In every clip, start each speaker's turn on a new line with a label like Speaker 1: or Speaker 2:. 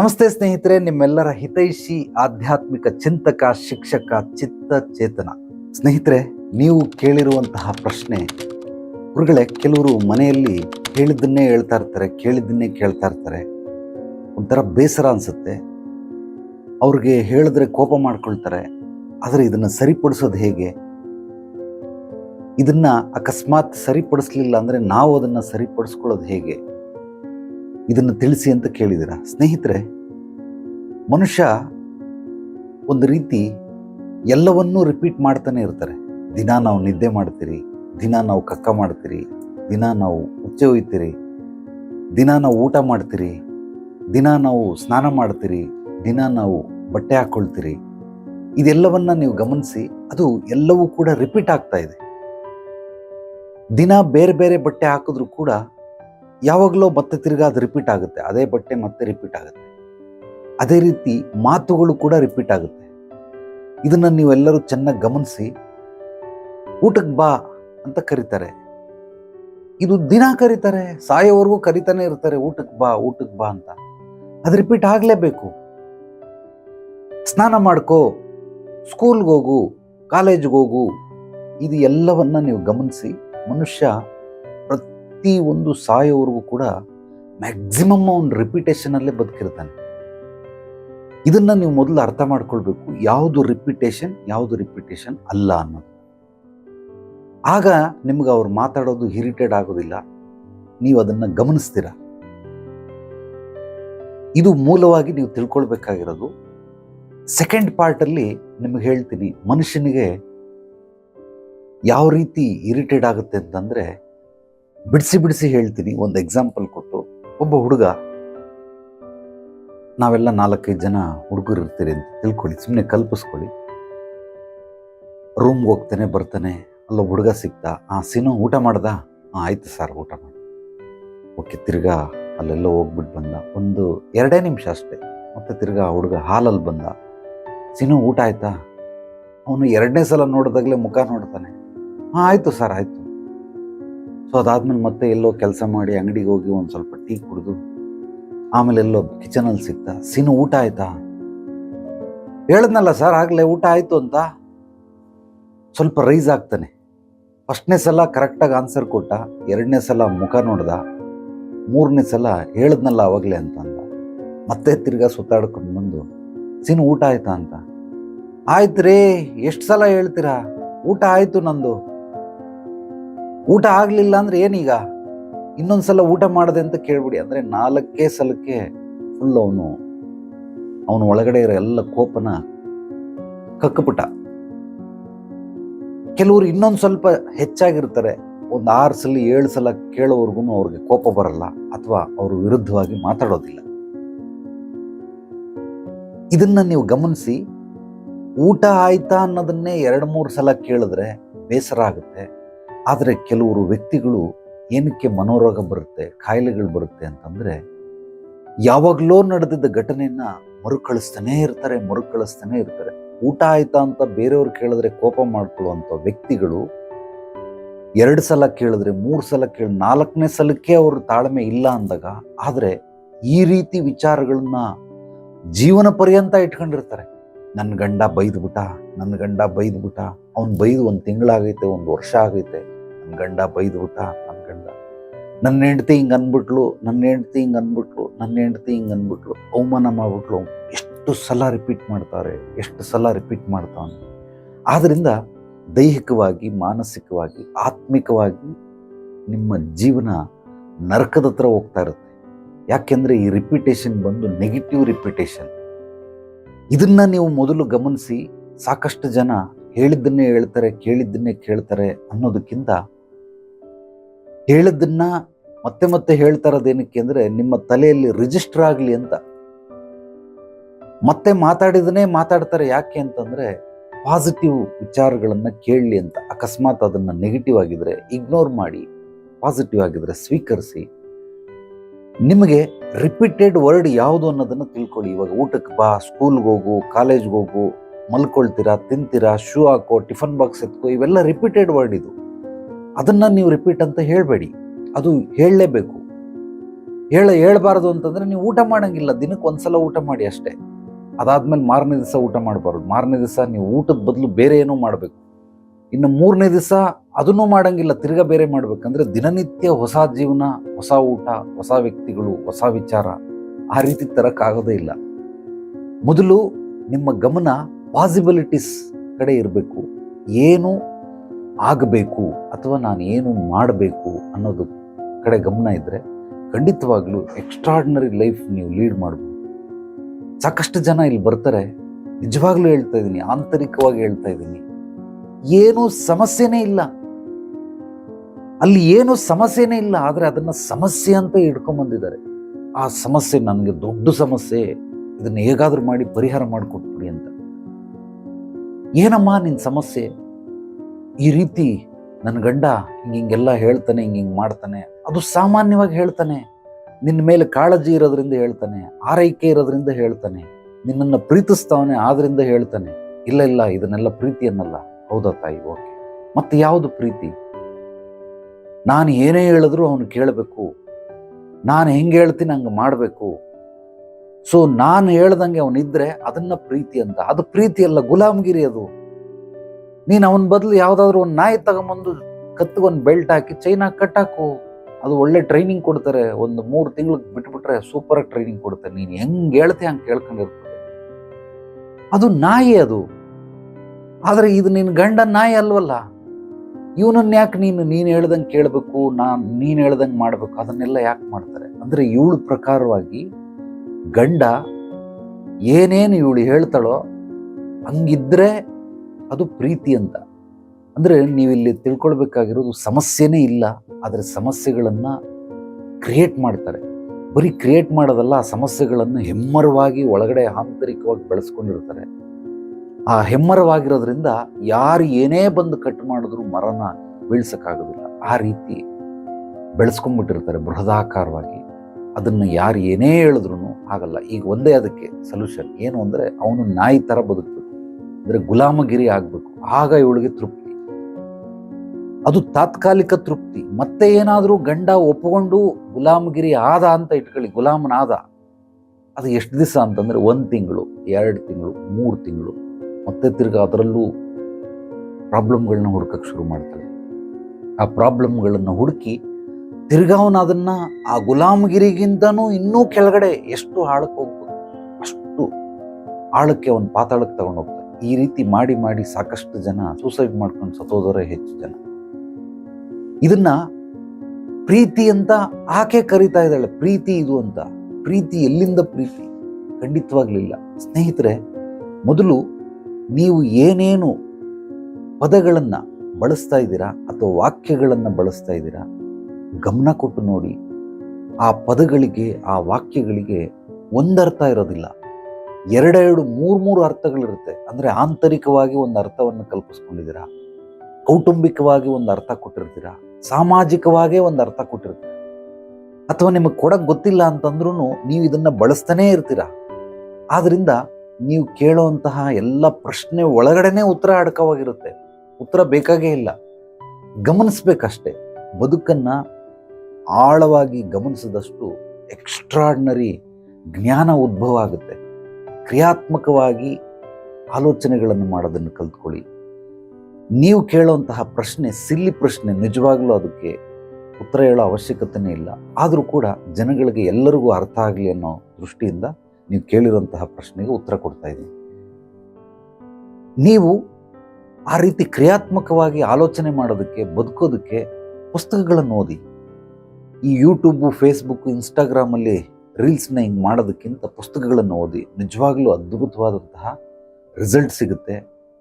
Speaker 1: ನಮಸ್ತೆ ಸ್ನೇಹಿತರೆ, ನಿಮ್ಮೆಲ್ಲರ ಹಿತೈಷಿ ಆಧ್ಯಾತ್ಮಿಕ ಚಿಂತಕ, ಶಿಕ್ಷಕ ಚಿತ್ತ ಚೇತನ ಸ್ನೇಹಿತರೆ, ನೀವು ಕೇಳಿರುವಂತಹ ಪ್ರಶ್ನೆ, ಗುರುಗಳೇ, ಕೆಲವರು ಮನೆಯಲ್ಲಿ ಹೇಳಿದ್ದನ್ನೇ ಹೇಳ್ತಾ ಇರ್ತಾರೆ, ಕೇಳಿದ್ದನ್ನೇ ಕೇಳ್ತಾ ಇರ್ತಾರೆ. ಒಂಥರ ಬೇಸರ ಅನಿಸುತ್ತೆ. ಅವ್ರಿಗೆ ಹೇಳಿದ್ರೆ ಕೋಪ ಮಾಡ್ಕೊಳ್ತಾರೆ. ಆದರೆ ಇದನ್ನು ಸರಿಪಡಿಸೋದು ಹೇಗೆ? ಇದನ್ನು ಅಕಸ್ಮಾತ್ ಸರಿಪಡಿಸ್ಲಿಲ್ಲ ಅಂದರೆ ನಾವು ಅದನ್ನು ಸರಿಪಡಿಸ್ಕೊಳ್ಳೋದು ಹೇಗೆ? ಇದನ್ನು ತಿಳಿಸಿ ಅಂತ ಕೇಳಿದಿರ ಸ್ನೇಹಿತರೆ, ಮನುಷ್ಯ ಒಂದು ರೀತಿ ಎಲ್ಲವನ್ನೂ ರಿಪೀಟ್ ಮಾಡ್ತಾನೆ ಇರ್ತಾರೆ. ದಿನ ನಾವು ನಿದ್ದೆ ಮಾಡ್ತೀರಿ, ದಿನ ನಾವು ಕಕ್ಕ ಮಾಡ್ತೀರಿ, ದಿನ ನಾವು ಉಚ್ಚೆ ಒಯ್ತೀರಿ, ದಿನ ನಾವು ಊಟ ಮಾಡ್ತೀರಿ, ದಿನ ನಾವು ಸ್ನಾನ ಮಾಡ್ತೀರಿ, ದಿನ ನಾವು ಬಟ್ಟೆ ಹಾಕ್ಕೊಳ್ತೀರಿ ಇದೆಲ್ಲವನ್ನ ನೀವು ಗಮನಿಸಿ, ಅದು ಎಲ್ಲವೂ ಕೂಡ ರಿಪೀಟ್ ಆಗ್ತಾ ಇದೆ. ದಿನ ಬೇರೆ ಬೇರೆ ಬಟ್ಟೆ ಹಾಕಿದ್ರು ಕೂಡ ಯಾವಾಗಲೂ ಮತ್ತೆ ತಿರ್ಗಾ ಅದು ರಿಪೀಟ್ ಆಗುತ್ತೆ. ಅದೇ ಬಟ್ಟೆ ಮತ್ತೆ ರಿಪೀಟ್ ಆಗುತ್ತೆ. ಅದೇ ರೀತಿ ಮಾತುಗಳು ಕೂಡ ರಿಪೀಟ್ ಆಗುತ್ತೆ. ಇದನ್ನು ನೀವೆಲ್ಲರೂ ಚೆನ್ನಾಗಿ ಗಮನಿಸಿ. ಊಟಕ್ಕೆ ಬಾ ಅಂತ ಕರೀತಾರೆ. ಇದು ದಿನ ಕರೀತಾರೆ, ಸಾಯೋವರೆಗೂ ಕರಿತಾನೆ ಇರ್ತಾರೆ, ಊಟಕ್ಕೆ ಬಾ ಊಟಕ್ಕೆ ಬಾ ಅಂತ. ಅದು ರಿಪೀಟ್ ಆಗಲೇಬೇಕು. ಸ್ನಾನ ಮಾಡ್ಕೋ ಸ್ಕೂಲ್ಗೆ ಹೋಗು ಕಾಲೇಜ್ಗೆ ಹೋಗು, ಇದು ಎಲ್ಲವನ್ನ ನೀವು ಗಮನಿಸಿ. ಮನುಷ್ಯ ಪ್ರತಿ ಒಂದು ಸಾಯೋವರೆಗೂ ಕೂಡ ಮ್ಯಾಕ್ಸಿಮಮ್ ಅವನು ರಿಪಿಟೇಷನಲ್ಲೇ ಬದುಕಿರ್ತಾನೆ. ಇದನ್ನ ನೀವು ಮೊದಲು ಅರ್ಥ ಮಾಡ್ಕೊಳ್ಬೇಕು, ಯಾವುದು ರಿಪಿಟೇಷನ್ ಯಾವುದು ರಿಪಿಟೇಷನ್ ಅಲ್ಲ ಅನ್ನೋದು. ಆಗ ನಿಮ್ಗೆ ಅವ್ರು ಮಾತಾಡೋದು ಇರಿಟೇಟ್ ಆಗೋದಿಲ್ಲ, ನೀವು ಅದನ್ನು ಗಮನಿಸ್ತೀರ. ಇದು ಮೂಲವಾಗಿ ನೀವು ತಿಳ್ಕೊಳ್ಬೇಕಾಗಿರೋದು. ಸೆಕೆಂಡ್ ಪಾರ್ಟಲ್ಲಿ ನಿಮಗೆ ಹೇಳ್ತೀನಿ, ಮನುಷ್ಯನಿಗೆ ಯಾವ ರೀತಿ ಇರಿಟೇಟ್ ಆಗುತ್ತೆ ಅಂತಂದರೆ ಬಿಡಿಸಿ ಬಿಡಿಸಿ ಹೇಳ್ತೀನಿ, ಒಂದು ಎಕ್ಸಾಂಪಲ್ ಕೊಟ್ಟು. ಒಬ್ಬ ಹುಡುಗ, ನಾವೆಲ್ಲ ನಾಲ್ಕೈದು ಜನ ಹುಡುಗರು ಇರ್ತೀರಿ ಅಂತ ತಿಳ್ಕೊಳ್ಳಿ ಸುಮ್ಮನೆ ಕಲ್ಪಿಸ್ಕೊಳ್ಳಿ. ರೂಮ್ಗೆ ಹೋಗ್ತಾನೆ, ಬರ್ತಾನೆ ಅಲ್ಲೋ ಹುಡುಗ ಸಿಗ್ತಾ ಆ ಸಿನೋ ಊಟ ಮಾಡ್ದ? ಹಾಂ ಆಯ್ತು ಸರ್, ಊಟ ಮಾಡಿ. ಓಕೆ, ತಿರ್ಗಾ ಅಲ್ಲೆಲ್ಲ ಹೋಗ್ಬಿಟ್ಟು ಬಂದ. ಒಂದು ಎರಡೇ ನಿಮಿಷ ಅಷ್ಟೇ, ಮತ್ತೆ ತಿರ್ಗಾ ಆ ಹುಡುಗ ಹಾಲಲ್ಲಿ ಬಂದ. ಸಿನೋ ಊಟ ಆಯ್ತಾ? ಅವನು ಎರಡನೇ ಸಲ ನೋಡಿದಾಗಲೇ ಮುಖ ನೋಡ್ತಾನೆ. ಹಾಂ ಆಯಿತು ಸರ್, ಆಯಿತು. ಸೊ ಅದಾದ್ಮೇಲೆ ಮತ್ತೆ ಎಲ್ಲೋ ಕೆಲಸ ಮಾಡಿ ಅಂಗಡಿಗೆ ಹೋಗಿ ಒಂದು ಸ್ವಲ್ಪ ಟೀ ಕುಡಿದು, ಆಮೇಲೆ ಎಲ್ಲೋ ಕಿಚನಲ್ಲಿ ಸಿಗ್ತಾ ಸಿನು ಊಟ ಆಯ್ತಾ? ಹೇಳದ್ನಲ್ಲ ಸರ್ ಆಗಲೇ ಊಟ ಆಯಿತು ಅಂತ? ಸ್ವಲ್ಪ ರೈಸ್ ಆಗ್ತಾನೆ. ಫಸ್ಟ್ನೇ ಸಲ ಕರೆಕ್ಟಾಗಿ ಆನ್ಸರ್ ಕೊಟ್ಟ, ಎರಡನೇ ಸಲ ಮುಖ ನೋಡ್ದ, ಮೂರನೇ ಸಲ ಹೇಳದ್ನಲ್ಲ ಅವಾಗಲೇ ಅಂತ ಅಂದ. ಮತ್ತೆ ತಿರ್ಗಾ ಸುತ್ತಾಡ್ಕೊಂಡು ಬಂದು, ಸಿನ್ ಊಟ ಆಯ್ತಾ ಅಂತ? ಆಯ್ತು ರೀ, ಎಷ್ಟು ಸಲ ಹೇಳ್ತೀರಾ? ಊಟ ಆಯ್ತು ನಂದು. ಊಟ ಆಗಲಿಲ್ಲ ಅಂದ್ರೆ ಏನೀಗ? ಇನ್ನೊಂದ್ಸಲ ಊಟ ಮಾಡದೆ ಅಂತ ಕೇಳ್ಬಿಡಿ. ಅಂದ್ರೆ ನಾಲ್ಕೇ ಸಲಕ್ಕೆ ಫುಲ್ ಅವನು, ಅವನ ಒಳಗಡೆ ಇರೋ ಎಲ್ಲ ಕೋಪನ ಕಕ್ಕಬಿಟ್ಟ ಕೆಲವರು ಇನ್ನೊಂದು ಸ್ವಲ್ಪ ಹೆಚ್ಚಾಗಿರ್ತಾರೆ. ಒಂದು ಆರು ಸಲ, ಏಳು ಸಲ ಕೇಳೋವರೆಗೂ ಅವ್ರಿಗೆ ಕೋಪ ಬರಲ್ಲ, ಅಥವಾ ಅವರು ವಿರುದ್ಧವಾಗಿ ಮಾತಾಡೋದಿಲ್ಲ. ಇದನ್ನ ನೀವು ಗಮನಿಸಿ. ಊಟ ಆಯ್ತಾ ಅನ್ನೋದನ್ನೇ ಎರಡು ಮೂರು ಸಲ ಕೇಳಿದ್ರೆ ಬೇಸರ ಆಗುತ್ತೆ. ಆದರೆ ಕೆಲವರು ವ್ಯಕ್ತಿಗಳು ಏನಕ್ಕೆ ಮನೋರೋಗ ಬರುತ್ತೆ ಕಾಯಿಲೆಗಳು ಬರುತ್ತೆ ಅಂತಂದರೆ ಯಾವಾಗಲೋ ನಡೆದಿದ್ದ ಘಟನೆಯನ್ನು ಮರುಕಳಿಸ್ತಾನೇ ಇರ್ತಾರೆ, ಮರುಕಳಿಸ್ತಾನೆ ಇರ್ತಾರೆ. ಊಟ ಆಯ್ತಾ ಅಂತ ಬೇರೆಯವ್ರು ಕೇಳಿದ್ರೆ ಕೋಪ ಮಾಡ್ಕೊಳ್ಳುವಂಥ ವ್ಯಕ್ತಿಗಳು ಎರಡು ಸಲ ಕೇಳಿದ್ರೆ, ಮೂರು ಸಲ ಕೇಳಿ ನಾಲ್ಕನೇ ಸಲಕ್ಕೆ ಅವ್ರ ತಾಳ್ಮೆ ಇಲ್ಲ ಅಂದಾಗ, ಆದರೆ ಈ ರೀತಿ ವಿಚಾರಗಳನ್ನ ಜೀವನ ಪರ್ಯಂತ ಇಟ್ಕೊಂಡಿರ್ತಾರೆ. ನನ್ನ ಗಂಡ ಬೈದ್ಬಿಟ್ಟ ನನ್ನ ಗಂಡ ಬೈದ್ಬಿಟ್ಟ ಅವ್ನು ಬೈದು ಒಂದು ತಿಂಗಳಾಗೈತೆ, ಒಂದು ವರ್ಷ ಆಗೈತೆ ನನ್ನ ಗಂಡ ಬೈದು ಬಿಟ್ಟ ನನ್ನ ಗಂಡ. ನನ್ನ ಹೆಂಡತಿ ಹಿಂಗೆ ಅಂದ್ಬಿಟ್ಲು ನನ್ನ ಹೆಂಡತಿ ಹಿಂಗೆ ಅಂದ್ಬಿಟ್ಲು ನನ್ನ ಹೆಂಡತಿ ಹಿಂಗೆ ಅಂದ್ಬಿಟ್ಲು ಅವಮಾನ ಮಾಡ್ಬಿಟ್ಲು ಎಷ್ಟು ಸಲ ರಿಪೀಟ್ ಮಾಡ್ತಾರೆ, ಎಷ್ಟು ಸಲ ರಿಪೀಟ್ ಮಾಡ್ತಾನೆ. ಆದ್ದರಿಂದ ದೈಹಿಕವಾಗಿ, ಮಾನಸಿಕವಾಗಿ, ಆತ್ಮಿಕವಾಗಿ ನಿಮ್ಮ ಜೀವನ ನರಕದ ಹತ್ರ ಹೋಗ್ತಾ ಇರುತ್ತೆ. ಯಾಕೆಂದರೆ ಈ ರಿಪಿಟೇಷನ್ ಬಂದು ನೆಗೆಟಿವ್ ರಿಪಿಟೇಷನ್ ಇದನ್ನು ನೀವು ಮೊದಲು ಗಮನಿಸಿ ಸಾಕಷ್ಟು ಜನ ಹೇಳಿದ್ದನ್ನೇ ಹೇಳ್ತಾರೆ, ಕೇಳಿದ್ದನ್ನೇ ಕೇಳ್ತಾರೆ ಅನ್ನೋದಕ್ಕಿಂತ ಹೇಳಿದ್ದನ್ನ ಮತ್ತೆ ಮತ್ತೆ ಹೇಳ್ತಾ ಇರೋದೇನಕ್ಕೆ ಅಂದರೆ ನಿಮ್ಮ ತಲೆಯಲ್ಲಿ ರಿಜಿಸ್ಟರ್ ಆಗಲಿ ಅಂತ. ಮತ್ತೆ ಮಾತಾಡಿದನೇ ಮಾತಾಡ್ತಾರೆ ಯಾಕೆ ಅಂತಂದರೆ ಪಾಸಿಟಿವ್ ವಿಚಾರಗಳನ್ನು ಕೇಳಲಿ ಅಂತ. ಅಕಸ್ಮಾತ್ ಅದನ್ನು ನೆಗೆಟಿವ್ ಆಗಿದ್ರೆ ಇಗ್ನೋರ್ ಮಾಡಿ ಪಾಸಿಟಿವ್ ಆಗಿದ್ರೆ ಸ್ವೀಕರಿಸಿ. ನಿಮಗೆ ರಿಪೀಟೆಡ್ ವರ್ಡ್ ಯಾವುದು ಅನ್ನೋದನ್ನು ತಿಳ್ಕೊಳ್ಳಿ. ಇವಾಗ ಊಟಕ್ಕೆ ಬಾ ಸ್ಕೂಲ್ಗೆ ಹೋಗು ಕಾಲೇಜ್ಗೆ ಹೋಗು ಮಲ್ಕೊಳ್ತೀರಾ, ತಿಂತೀರಾ ಶೂ ಹಾಕೋ ಟಿಫನ್ ಬಾಕ್ಸ್ ಎತ್ಕೋ, ಇವೆಲ್ಲ ರಿಪೀಟೆಡ್ ವರ್ಡ್ ಇದು. ಅದನ್ನು ನೀವು ರಿಪೀಟ್ ಅಂತ ಹೇಳಬೇಡಿ. ಅದು ಹೇಳಲೇಬೇಕು. ಹೇಳ, ಹೇಳಬಾರ್ದು ಅಂತಂದರೆ ನೀವು ಊಟ ಮಾಡೋಂಗಿಲ್ಲ. ದಿನಕ್ಕೆ ಒಂದ್ಸಲ ಊಟ ಮಾಡಿ ಅಷ್ಟೇ. ಅದಾದ್ಮೇಲೆ ಮಾರನೇ ದಿವಸ ಊಟ ಮಾಡಬಾರ್ದು. ಮಾರನೇ ದಿವಸ ನೀವು ಊಟದ ಬದಲು ಬೇರೆ ಏನೋ ಮಾಡಬೇಕು. ಇನ್ನು ಮೂರನೇ ದಿವಸ ಅದನ್ನೂ ಮಾಡೋಂಗಿಲ್ಲ. ತಿರ್ಗಾ ಬೇರೆ ಮಾಡಬೇಕಂದ್ರೆ ದಿನನಿತ್ಯ ಹೊಸ ಜೀವನ, ಹೊಸ ಊಟ, ಹೊಸ ವ್ಯಕ್ತಿಗಳು, ಹೊಸ ವಿಚಾರ ಆ ರೀತಿ ತರಕ್ಕಾಗೋದೇ ಇಲ್ಲ. ಮೊದಲು ನಿಮ್ಮ ಗಮನ ಪಾಸಿಬಿಲಿಟೀಸ್ ಕಡೆ ಇರಬೇಕು. ಏನು ಆಗಬೇಕು ಅಥವಾ ನಾನು ಏನು ಮಾಡಬೇಕು ಅನ್ನೋದು ಕಡೆ ಗಮನ ಇದ್ದರೆ ಖಂಡಿತವಾಗ್ಲೂ ಎಕ್ಸ್ಟ್ರಾರ್ಡಿನರಿ ಲೈಫ್ ನೀವು ಲೀಡ್ ಮಾಡ್ಬೋದು. ಸಾಕಷ್ಟು ಜನ ಇಲ್ಲಿ ಬರ್ತಾರೆ, ನಿಜವಾಗ್ಲೂ ಹೇಳ್ತಾ ಇದ್ದೀನಿ, ಆಂತರಿಕವಾಗಿ ಹೇಳ್ತಾ ಇದ್ದೀನಿ. ಏನೂ ಸಮಸ್ಯೆನೇ ಇಲ್ಲ. ಅಲ್ಲಿ ಏನೂ ಸಮಸ್ಯೆನೇ ಇಲ್ಲ, ಆದರೆ ಅದನ್ನು ಸಮಸ್ಯೆ ಅಂತ ಇಟ್ಕೊಂಬಂದಿದ್ದಾರೆ ಆ ಸಮಸ್ಯೆ ನನಗೆ ದೊಡ್ಡ ಸಮಸ್ಯೆ, ಇದನ್ನು ಹೇಗಾದರೂ ಮಾಡಿ ಪರಿಹಾರ ಮಾಡಿಕೊಟ್ಬಿಡಿ ಅಂತ ಏನಮ್ಮ ನಿನ್ನ ಸಮಸ್ಯೆ? ಈ ರೀತಿ ನನ್ನ ಗಂಡ ಹಿಂಗೆ ಹಿಂಗೆಲ್ಲ ಹೇಳ್ತಾನೆ, ಹಿಂಗೆ ಹಿಂಗೆ ಮಾಡ್ತಾನೆ. ಅದು ಸಾಮಾನ್ಯವಾಗಿ ಹೇಳ್ತಾನೆ. ನಿನ್ನ ಮೇಲೆ ಕಾಳಜಿ ಇರೋದ್ರಿಂದ ಹೇಳ್ತಾನೆ, ಆರೈಕೆ ಇರೋದ್ರಿಂದ ಹೇಳ್ತಾನೆ. ನಿನ್ನನ್ನು ಪ್ರೀತಿಸ್ತಾವನೆ ಆದ್ರಿಂದ ಹೇಳ್ತಾನೆ. ಇಲ್ಲ ಇಲ್ಲ, ಇದನ್ನೆಲ್ಲ ಪ್ರೀತಿಯನ್ನಲ್ಲ ಹೌದಾ ತಾಯಿ? ಓಕೆ ಮತ್ತೆ ಯಾವುದು ಪ್ರೀತಿ? ನಾನು ಏನೇ ಹೇಳಿದ್ರು ಅವನು ಕೇಳಬೇಕು. ನಾನು ಹೆಂಗೆ ಹೇಳ್ತೀನಿ ಹಂಗೆ ಮಾಡಬೇಕು. ಸೊ ನಾನು ಹೇಳ್ದಂಗೆ ಅವನಿದ್ರೆ ಅದನ್ನ ಪ್ರೀತಿ ಅಂತ. ಅದು ಪ್ರೀತಿ ಅಲ್ಲ, ಗುಲಾಮ್ಗಿರಿ ಅದು. ನೀನು ಅವನ ಬದಲು ಯಾವ್ದಾದ್ರು ಒಂದು ನಾಯಿ ತಗೊಂಬಂದು ಕತ್ತಿಗೆ ಒಂದು ಬೆಲ್ಟ್ ಹಾಕಿ ಚೈನ್ ಕಟ್ಟಾಕು ಅದು ಒಳ್ಳೆ ಟ್ರೈನಿಂಗ್ ಕೊಡ್ತಾರೆ. ಒಂದು ಮೂರು ತಿಂಗಳಿಗೆ ಬಿಟ್ಬಿಟ್ರೆ ಸೂಪರ್ ಟ್ರೈನಿಂಗ್ ಕೊಡ್ತಾರೆ. ನೀನು ಹೆಂಗೆ ಹೇಳ್ತೆ ಹಂಗೆ ಕೇಳ್ಕೊಂಡಿರ್ತದೆ. ಅದು ನಾಯಿ ಅದು. ಆದರೆ ಇದು ನಿನ್ನ ಗಂಡ ನಾಯಿ ಅಲ್ವಲ್ಲ? ಇವನನ್ನ ಯಾಕೆ ನೀನು ನೀನು ಹೇಳ್ದಂಗೆ ಕೇಳಬೇಕು, ನಾನು, ನೀನು ಹೇಳ್ದಂಗೆ ಮಾಡಬೇಕು, ಅದನ್ನೆಲ್ಲ ಯಾಕೆ ಮಾಡ್ತಾರೆ? ಅಂದರೆ ಇವಳು ಪ್ರಕಾರವಾಗಿ ಗಂಡ ಏನೇನು ಇವಳು ಹೇಳ್ತಾಳೋ ಹಂಗಿದ್ರೆ ಅದು ಪ್ರೀತಿ ಅಂತ. ಅಂದರೆ ನೀವಿಲ್ಲಿ ತಿಳ್ಕೊಳ್ಬೇಕಾಗಿರೋದು ಸಮಸ್ಯೆನೇ ಇಲ್ಲ, ಆದರೆ ಸಮಸ್ಯೆಗಳನ್ನು ಕ್ರಿಯೇಟ್ ಮಾಡ್ತಾರೆ. ಬರೀ ಕ್ರಿಯೇಟ್ ಮಾಡೋದಲ್ಲ, ಆ ಸಮಸ್ಯೆಗಳನ್ನು ಹೆಮ್ಮರವಾಗಿ ಒಳಗಡೆ ಆಂತರಿಕವಾಗಿ ಬೆಳೆಸ್ಕೊಂಡಿರ್ತಾರೆ. ಆ ಹೆಮ್ಮರವಾಗಿರೋದ್ರಿಂದ ಯಾರು ಏನೇ ಬಂದು ಕಟ್ ಮಾಡಿದ್ರು ಮರನ ಬೀಳ್ಸೋಕ್ಕಾಗೋದಿಲ್ಲ. ಆ ರೀತಿ ಬೆಳೆಸ್ಕೊಂಡ್ಬಿಟ್ಟಿರ್ತಾರೆ ಬೃಹದಾಕಾರವಾಗಿ. ಅದನ್ನು ಯಾರು ಏನೇ ಹೇಳಿದ್ರು ಆಗಲ್ಲ. ಈಗ ಒಂದೇ ಅದಕ್ಕೆ ಸೊಲ್ಯೂಷನ್ ಏನು ಅಂದರೆ ಅವನು ನಾಯಿ ಥರ ಬದುಕಬೇಕು. ಅಂದರೆ ಗುಲಾಮಗಿರಿ ಆಗಬೇಕು. ಆಗ ಇವಳಿಗೆ ತೃಪ್ತಿ. ಅದು ತಾತ್ಕಾಲಿಕ ತೃಪ್ತಿ. ಮತ್ತೆ ಏನಾದರೂ ಗಂಡ ಒಪ್ಪಿಕೊಂಡು ಗುಲಾಮಗಿರಿ ಆದ ಅಂತ ಇಟ್ಕೊಳ್ಳಿ. ಗುಲಾಮನಾದ. ಅದು ಎಷ್ಟು ದಿವಸ ಅಂತಂದರೆ ಒಂದು ತಿಂಗಳು, ಎರಡು ತಿಂಗಳು, ಮೂರು ತಿಂಗಳು. ಮತ್ತೆ ತಿರ್ಗಾ ಅದರಲ್ಲೂ ಪ್ರಾಬ್ಲಮ್ಗಳನ್ನ ಹುಡ್ಕಕ್ಕೆ ಶುರು ಮಾಡ್ತಾಳೆ. ಆ ಪ್ರಾಬ್ಲಮ್ಗಳನ್ನು ಹುಡುಕಿ ತಿರ್ಗಾ ಅವನು ಅದನ್ನು ಆ ಗುಲಾಮಗಿರಿಗಿಂತನೂ ಇನ್ನೂ ಕೆಳಗಡೆ ಎಷ್ಟು ಆಳಕ್ಕೆ ಹೋಗ್ಬೋದು ಅಷ್ಟು ಆಳಕ್ಕೆ ಅವನು ಪಾತಾಳಕ್ಕೆ ತಗೊಂಡು ಹೋಗ್ತಾನೆ ಈ ರೀತಿ ಮಾಡಿ ಮಾಡಿ ಸಾಕಷ್ಟು ಜನ ಸೂಸೈಡ್ ಮಾಡ್ಕೊಂಡು ಸತ್ತೋದವರೇ ಹೆಚ್ಚು ಜನ. ಇದನ್ನ ಪ್ರೀತಿ ಅಂತ ಆಕೆ ಕರಿತಾ ಇದ್ದಾಳೆ. ಪ್ರೀತಿ ಇದು ಅಂತ. ಪ್ರೀತಿ ಎಲ್ಲಿಂದ ಪ್ರೀತಿ? ಖಂಡಿತವಾಗ್ಲಿಲ್ಲ. ಸ್ನೇಹಿತರೆ, ಮೊದಲು ನೀವು ಏನೇನು ಪದಗಳನ್ನು ಬಳಸ್ತಾ ಇದ್ದೀರಾ ಅಥವಾ ವಾಕ್ಯಗಳನ್ನು ಬಳಸ್ತಾ ಇದ್ದೀರಾ ಗಮನ ಕೊಟ್ಟು ನೋಡಿ. ಆ ಪದಗಳಿಗೆ, ಆ ವಾಕ್ಯಗಳಿಗೆ ಒಂದರ್ಥ ಇರೋದಿಲ್ಲ. ಎರಡೆರಡು, ಮೂರು ಮೂರು ಅರ್ಥಗಳಿರುತ್ತೆ. ಅಂದರೆ ಆಂತರಿಕವಾಗಿ ಒಂದು ಅರ್ಥವನ್ನು ಕಲ್ಪಿಸ್ಕೊಂಡಿದ್ದೀರಾ? ಕೌಟುಂಬಿಕವಾಗಿ ಒಂದು ಅರ್ಥ ಕೊಟ್ಟಿರ್ತೀರಾ? ಸಾಮಾಜಿಕವಾಗೇ ಒಂದು ಅರ್ಥ ಕೊಟ್ಟಿರ್ತೀರ? ಅಥವಾ ನಿಮಗೆ ಕೊಡಕ್ಕೆ ಗೊತ್ತಿಲ್ಲ ಅಂತಂದ್ರೂ ನೀವು ಇದನ್ನು ಬಳಸ್ತಾನೇ ಇರ್ತೀರ? ಆದ್ದರಿಂದ ನೀವು ಕೇಳುವಂತಹ ಎಲ್ಲ ಪ್ರಶ್ನೆ ಒಳಗಡೆನೇ ಉತ್ತರ ಅಡಕವಾಗಿರುತ್ತೆ. ಉತ್ತರ ಬೇಕಾಗೇ ಇಲ್ಲ. ಗಮನಿಸ್ಬೇಕಷ್ಟೆ. ಬದುಕನ್ನು ಆಳವಾಗಿ ಗಮನಿಸಿದಷ್ಟು ಎಕ್ಸ್ಟ್ರಾಡ್ನರಿ ಜ್ಞಾನ ಉದ್ಭವ ಆಗುತ್ತೆ. ಕ್ರಿಯಾತ್ಮಕವಾಗಿ ಆಲೋಚನೆಗಳನ್ನು ಮಾಡೋದನ್ನು ಕಲ್ತ್ಕೊಳ್ಳಿ. ನೀವು ಕೇಳುವಂತಹ ಪ್ರಶ್ನೆ, ಸಿಲ್ಲಿ ಪ್ರಶ್ನೆ, ನಿಜವಾಗಲೂ ಅದಕ್ಕೆ ಉತ್ತರ ಹೇಳೋ ಅವಶ್ಯಕತೆನೇ ಇಲ್ಲ. ಆದರೂ ಕೂಡ ಜನಗಳಿಗೆ ಎಲ್ಲರಿಗೂ ಅರ್ಥ ಆಗಲಿ ಅನ್ನೋ ದೃಷ್ಟಿಯಿಂದ ನೀವು ಕೇಳಿರುವಂತಹ ಪ್ರಶ್ನೆಗೆ ಉತ್ತರ ಕೊಡ್ತಾ ಇದ್ದೀನಿ. ನೀವು ಆ ರೀತಿ ಕ್ರಿಯಾತ್ಮಕವಾಗಿ ಆಲೋಚನೆ ಮಾಡೋದಕ್ಕೆ, ಬದುಕೋದಕ್ಕೆ ಪುಸ್ತಕಗಳನ್ನು ಓದಿ. ಈ ಯೂಟ್ಯೂಬು ಫೇಸ್ಬುಕ್ ಇನ್ಸ್ಟಾಗ್ರಾಮಲ್ಲಿ ರೀಲ್ಸ್ನ ಹಿಂಗೆ ಮಾಡೋದಕ್ಕಿಂತ ಪುಸ್ತಕಗಳನ್ನು ಓದಿ ನಿಜವಾಗ್ಲೂ ಅದ್ಭುತವಾದಂತಹ ರಿಸಲ್ಟ್ ಸಿಗುತ್ತೆ.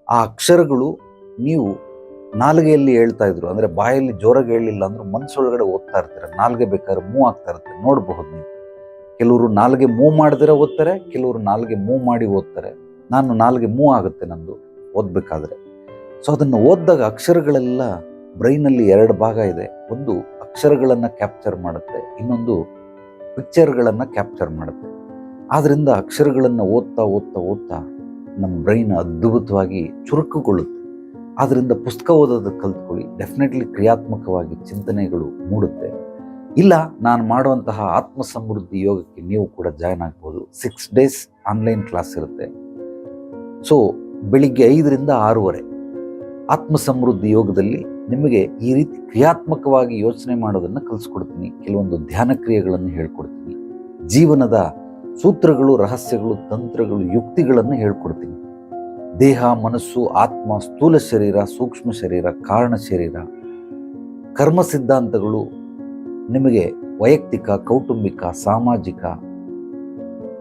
Speaker 1: ಆ ಅಕ್ಷರಗಳು ನೀವು ನಾಲ್ಗೆಯಲ್ಲಿ ಹೇಳ್ತಾ ಇದ್ರು, ಅಂದರೆ ಬಾಯಲ್ಲಿ ಜೋರಾಗಿ ಹೇಳಲಿಲ್ಲ ಅಂದ್ರೆ ಮನಸ್ಸೊಳಗಡೆ ಓದ್ತಾ ಇರ್ತಾರೆ, ನಾಲ್ಗೆ ಬೇಕಾದ್ರೆ ಮೂವ್ ಆಗ್ತಾ ಇರುತ್ತೆ, ನೋಡಬಹುದು ನೀವು. ಕೆಲವರು ನಾಲ್ಗೆ ಮೂವ್ ಮಾಡಿದ್ರೆ ಓದ್ತಾರೆ, ಕೆಲವರು ನಾಲ್ಗೆ ಮೂವ್ ಮಾಡಿ ಓದ್ತಾರೆ. ನಾನು ನಾಲ್ಗೆ ಮೂವ್ ಆಗುತ್ತೆ ನಂದು ಓದಬೇಕಾದ್ರೆ. ಸೊ ಅದನ್ನು ಓದಿದಾಗ ಅಕ್ಷರಗಳೆಲ್ಲ ಬ್ರೈನಲ್ಲಿ ಎರಡು ಭಾಗ ಇದೆ. ಒಂದು ಅಕ್ಷರಗಳನ್ನು ಕ್ಯಾಪ್ಚರ್ ಮಾಡುತ್ತೆ, ಇನ್ನೊಂದು ಪಿಕ್ಚರ್ಗಳನ್ನು ಕ್ಯಾಪ್ಚರ್ ಮಾಡುತ್ತೆ. ಆದ್ದರಿಂದ ಅಕ್ಷರಗಳನ್ನು ಓದ್ತಾ ಓದ್ತಾ ಓದ್ತಾ ನಮ್ಮ ಬ್ರೈನ್ ಅದ್ಭುತವಾಗಿ ಚುರುಕುಗೊಳ್ಳುತ್ತೆ. ಆದ್ದರಿಂದ ಪುಸ್ತಕ ಓದೋದು ಕಲ್ತ್ಕೊಳ್ಳಿ, ಡೆಫಿನೆಟ್ಲಿ ಕ್ರಿಯಾತ್ಮಕವಾಗಿ ಚಿಂತನೆಗಳು ಮೂಡುತ್ತೆ. ಇಲ್ಲ, ನಾನು ಮಾಡುವಂತಹ ಆತ್ಮ ಸಮೃದ್ಧಿ ಯೋಗಕ್ಕೆ ನೀವು ಕೂಡ ಜಾಯ್ನ್ ಆಗ್ಬೋದು. ಸಿಕ್ಸ್ ಡೇಸ್ ಆನ್ಲೈನ್ ಕ್ಲಾಸ್ ಇರುತ್ತೆ. ಸೊ ಬೆಳಿಗ್ಗೆ ಐದರಿಂದ ಆರೂವರೆ ಆತ್ಮ ಸಮೃದ್ಧಿ ಯೋಗದಲ್ಲಿ ನಿಮಗೆ ಈ ರೀತಿ ಕ್ರಿಯಾತ್ಮಕವಾಗಿ ಯೋಚನೆ ಮಾಡೋದನ್ನು ಕಲಿಸ್ಕೊಡ್ತೀನಿ. ಕೆಲವೊಂದು ಧ್ಯಾನ ಕ್ರಿಯೆಗಳನ್ನು ಹೇಳ್ಕೊಡ್ತೀನಿ. ಜೀವನದ ಸೂತ್ರಗಳು, ರಹಸ್ಯಗಳು, ತಂತ್ರಗಳು, ಯುಕ್ತಿಗಳನ್ನು ಹೇಳ್ಕೊಡ್ತೀನಿ. ದೇಹ, ಮನಸ್ಸು, ಆತ್ಮ, ಸ್ಥೂಲ ಶರೀರ, ಸೂಕ್ಷ್ಮ ಶರೀರ, ಕಾರಣ ಶರೀರ, ಕರ್ಮ ಸಿದ್ಧಾಂತಗಳು, ನಿಮಗೆ ವೈಯಕ್ತಿಕ, ಕೌಟುಂಬಿಕ, ಸಾಮಾಜಿಕ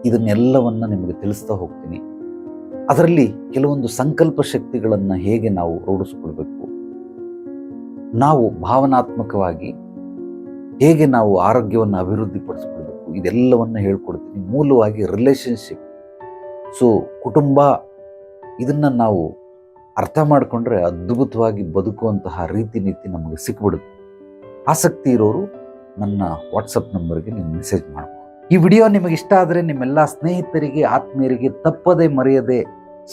Speaker 1: ಇದನ್ನೆಲ್ಲವನ್ನು ನಿಮಗೆ ತಿಳಿಸ್ತಾ ಹೋಗ್ತೀನಿ. ಅದರಲ್ಲಿ ಕೆಲವೊಂದು ಸಂಕಲ್ಪ ಶಕ್ತಿಗಳನ್ನು ಹೇಗೆ ನಾವು ರೂಢಿಸ್ಕೊಳ್ಬೇಕು? ನಾವು ಭಾವನಾತ್ಮಕವಾಗಿ ಹೇಗೆ ನಾವು ಆರೋಗ್ಯವನ್ನು ಅಭಿವೃದ್ಧಿ ಪಡಿಸ್ಕೊಳ್ಬೇಕು ಇದೆಲ್ಲವನ್ನು ಹೇಳ್ಕೊಡ್ತೀನಿ. ಮೂಲವಾಗಿ ರಿಲೇಶನ್ಶಿಪ್ ಸೊ ಕುಟುಂಬ, ಇದನ್ನು ನಾವು ಅರ್ಥ ಮಾಡಿಕೊಂಡ್ರೆ ಅದ್ಭುತವಾಗಿ ಬದುಕುವಂತಹ ರೀತಿ ನೀತಿ ನಮಗೆ ಸಿಕ್ಬಿಡುತ್ತೆ. ಆಸಕ್ತಿ ಇರೋರು ನನ್ನ ವಾಟ್ಸಪ್ ನಂಬರ್ಗೆ ನೀವು ಮೆಸೇಜ್ ಮಾಡಬಹುದು ಈ ವಿಡಿಯೋ ನಿಮಗೆ ಇಷ್ಟ ಆದರೆ ನಿಮ್ಮೆಲ್ಲ ಸ್ನೇಹಿತರಿಗೆ, ಆತ್ಮೀಯರಿಗೆ ತಪ್ಪದೆ ಮರೆಯದೆ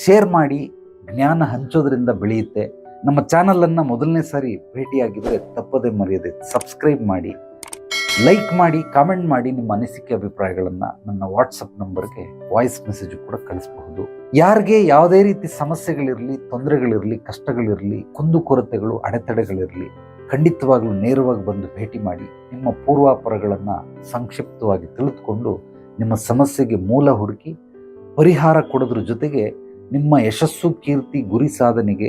Speaker 1: ಶೇರ್ ಮಾಡಿ, ಜ್ಞಾನ ಹಂಚೋದ್ರಿಂದ ಬೆಳೆಯುತ್ತೆ. ನಮ್ಮ ಚಾನಲನ್ನು ಮೊದಲನೇ ಸಾರಿ ಭೇಟಿಯಾಗಿದ್ದರೆ ತಪ್ಪದೆ ಮರೆಯದೆ ಸಬ್ಸ್ಕ್ರೈಬ್ ಮಾಡಿ ಲೈಕ್ ಮಾಡಿ ಕಾಮೆಂಟ್ ಮಾಡಿ ನಿಮ್ಮ ಅನಿಸಿಕೆ ಅಭಿಪ್ರಾಯಗಳನ್ನು ನನ್ನ ವಾಟ್ಸಪ್ ನಂಬರ್ಗೆ ವಾಯ್ಸ್ ಮೆಸೇಜ್ ಕೂಡ ಕಳಿಸಬಹುದು. ಯಾರಿಗೆ ಯಾವುದೇ ರೀತಿ ಸಮಸ್ಯೆಗಳಿರಲಿ, ತೊಂದರೆಗಳಿರಲಿ, ಕಷ್ಟಗಳಿರಲಿ ಕುಂದುಕೊರತೆಗಳು ಅಡೆತಡೆಗಳಿರಲಿ, ಖಂಡಿತವಾಗಲೂ ನೇರವಾಗಿ ಬಂದು ಭೇಟಿ ಮಾಡಿ ನಿಮ್ಮ ಪೂರ್ವಾಪರಗಳನ್ನು ಸಂಕ್ಷಿಪ್ತವಾಗಿ ತಿಳಿದುಕೊಂಡು ನಿಮ್ಮ ಸಮಸ್ಯೆಗೆ ಮೂಲ ಹುಡುಕಿ ಪರಿಹಾರ ಕೊಡೋದ್ರ ಜೊತೆಗೆ ನಿಮ್ಮ ಯಶಸ್ಸು, ಕೀರ್ತಿ, ಗುರಿ ಸಾಧನೆಗೆ